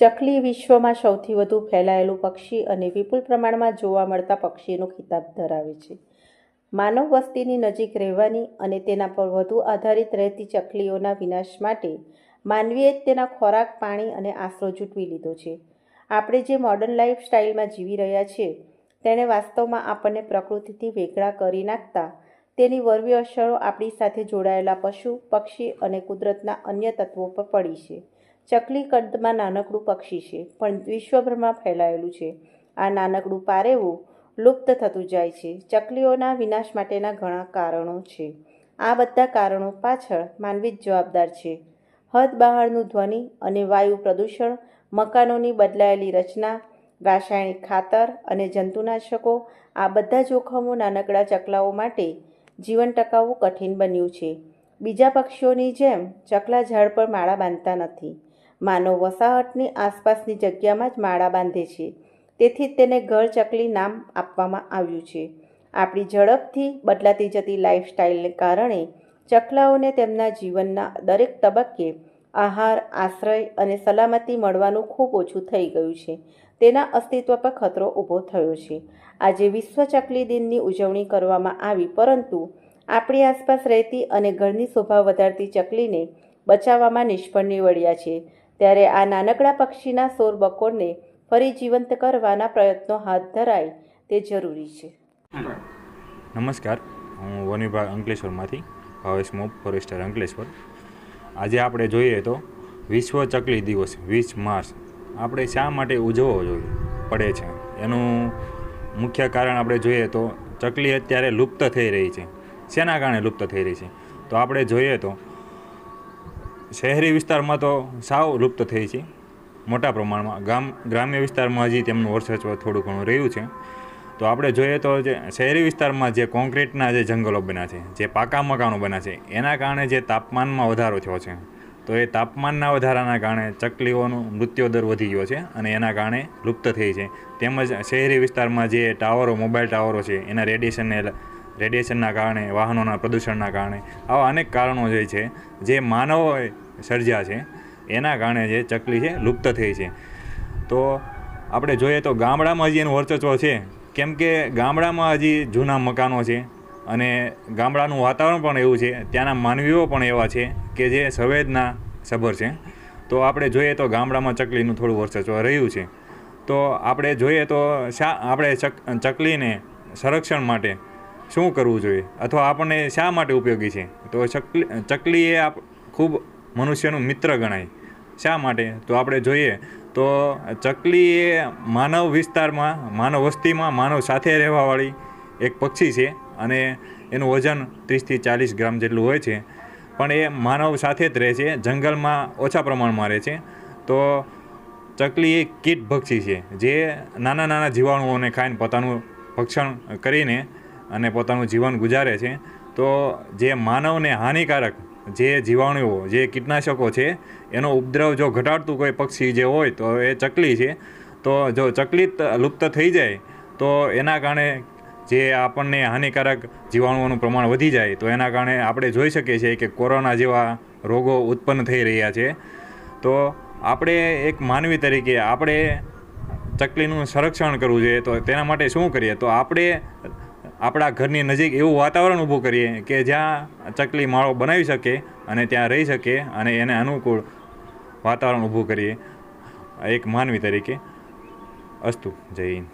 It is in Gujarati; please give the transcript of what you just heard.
ચકલી વિશ્વમાં સૌથી વધુ ફેલાયેલું પક્ષી અને વિપુલ પ્રમાણમાં જોવા મળતા પક્ષીનો ખિતાબ ધરાવે છે. માનવ વસ્તીની નજીક રહેવાની અને તેના પર વધુ આધારિત રહેતી ચકલીઓના વિનાશ માટે માનવીએ તેના ખોરાક, પાણી અને આશરો જૂટવી લીધો છે. આપણે જે મોડર્ન લાઈફ સ્ટાઇલમાં જીવી રહ્યા છીએ, તેણે વાસ્તવમાં આપણને પ્રકૃતિથી વેગળા કરી નાખતા, તેની વરવી અસરો આપણી સાથે જોડાયેલા પશુ, પક્ષી અને કુદરતના અન્ય તત્વો પર પડી છે. ચકલી કદમાં નાનકડું પક્ષી છે, પણ વિશ્વભરમાં ફેલાયેલું છે. આ નાનકડું પારેવું લુપ્ત થતું જાય છે. ચકલીઓના વિનાશ માટેના ઘણા કારણો છે. આ બધા કારણો પાછળ માનવી જ જવાબદાર છે. હદ બહારનું ધ્વનિ અને વાયુ પ્રદૂષણ, મકાનોની બદલાયેલી રચના, રાસાયણિક ખાતર અને જંતુનાશકો, આ બધા જોખમો નાનકડા ચકલાઓ માટે જીવન ટકાવવું કઠિન બન્યું છે. બીજા પક્ષીઓની જેમ ચકલા ઝાડ પર માળા બાંધતા નથી. માનવ વસાહતની આસપાસની જગ્યામાં જ માળા બાંધે છે. તેથી તેને ઘર ચકલી નામ આપવામાં આવ્યું છે. આપણી ઝડપથી બદલાતી જતી લાઇફસ્ટાઇલને કારણે ચકલાઓને તેમના જીવનના દરેક તબક્કે આહાર, આશ્રય અને સલામતી મળવાનું ખૂબ ઓછું થઈ ગયું છે. તેના અસ્તિત્વ પર ખતરો ઊભો થયો છે. આજે વિશ્વ ચકલી દિનની ઉજવણી કરવામાં આવી, પરંતુ આપણી આસપાસ રહેતી અને ઘરની શોભા વધારતી ચકલીને બચાવવામાં નિષ્ફળ નીવડ્યા છે. ત્યારે આ નાનકડા પક્ષીના સોર બકોરને ફરી જીવંત કરવાના પ્રયત્નો હાથ ધરાય તે જરૂરી છે. નમસ્કાર, હું વન વિભાગ અંકલેશ્વરમાંથી ભાવેશ મોપ, ફોરેસ્ટર અંકલેશ્વર. આજે આપણે જોઈએ તો વિશ્વ ચકલી દિવસ, વીસ માર્ચ. આપણે શા માટે ઉજવવો જોઈએ? પડે છે. એનું મુખ્ય કારણ આપણે જોઈએ તો ચકલી અત્યારે લુપ્ત થઈ રહી છે. શેના કારણે લુપ્ત થઈ રહી છે? તો આપણે જોઈએ તો શહેરી વિસ્તારમાં તો સાવ લુપ્ત થઈ છે. મોટા પ્રમાણમાં ગામ, ગ્રામ્ય વિસ્તારમાં હજી તેમનું વર્ચસ્વ થોડું ઘણું રહ્યું છે. તો આપણે જોઈએ તો જે શહેરી વિસ્તારમાં જે કોન્ક્રીટના જે જંગલો બન્યા છે, જે પાકા મકાનો બન્યા છે, એના કારણે જે તાપમાનમાં વધારો થયો છે. તો એ તાપમાનના વધારાના કારણે ચકલીઓનો મૃત્યુ દર વધી ગયો છે અને એના કારણે લુપ્ત થઈ છે. તેમજ શહેરી વિસ્તારમાં જે ટાવરો, મોબાઈલ ટાવરો છે, એના રેડિયેશનને રેડિયેશનના કારણે, વાહનોના પ્રદૂષણના કારણે, આવા અનેક કારણો જે છે, જે માનવોએ સર્જ્યા છે, એના કારણે જે ચકલી છે, લુપ્ત થઈ છે. તો આપણે જોઈએ તો ગામડામાં હજી એનું વર્ચસ્વ છે. કેમ કે ગામડામાં હજી જૂના મકાનો છે અને ગામડાનું વાતાવરણ પણ એવું છે. ત્યાંના માનવીઓ પણ એવા છે કે જે સંવેદના સભર છે. તો આપણે જોઈએ તો ગામડામાં ચકલીનું થોડું વર્ચસ્વ રહ્યું છે. તો આપણે જોઈએ તો શા, આપણે ચક, ચકલીને સંરક્ષણ માટે શું કરવું જોઈએ? અથવા આપણને શા માટે ઉપયોગી છે? તો ચકલી ચકલી એ આપ, ખૂબ મનુષ્યનું મિત્ર ગણાય. શા માટે? તો આપણે જોઈએ, તો ચકલી એ માનવ વિસ્તારમાં, માનવ વસ્તીમાં માનવ સાથે રહેવાવાળી એક પક્ષી છે અને એનું વજન ત્રીસથી ચાલીસ ગ્રામ જેટલું હોય છે. પણ એ માનવ સાથે જ રહે છે, જંગલમાં ઓછા પ્રમાણમાં રહે છે. તો ચકલી એ કીટ પક્ષી છે, જે નાના નાના જીવાણુઓને ખાઈને પોતાનું ભક્ષણ કરીને અને પોતાનું જીવન ગુજારે છે, તો જે માનવને હાનિકારક જે જીવાણુઓ, જે કીટનાશકો છે, એનો ઉપદ્રવ જો ઘટાડતું કોઈ પક્ષી જે હોય, તો એ ચકલી છે. તો જો ચકલી લુપ્ત થઈ જાય, તો એના કારણે જે આપણને હાનિકારક જીવાણુઓનું પ્રમાણ વધી જાય, તો એના કારણે આપણે જોઈ શકીએ છીએ કે કોરોના જેવા રોગો ઉત્પન્ન થઈ રહ્યા છે. તો આપણે એક માનવી તરીકે આપણે ચકલીનું સંરક્ષણ કરવું જોઈએ, તો તેના માટે શું કરીએ? તો આપણે આપણા ઘરની નજીક એવું વાતાવરણ ઊભું કરીએ કે જ્યાં ચકલી માળો બનાવી શકે અને ત્યાં રહી શકે અને એને અનુકૂળ વાતાવરણ ઊભું કરીએ. એક માનવી તરીકે. અસ્તુ, જય હિન્દ.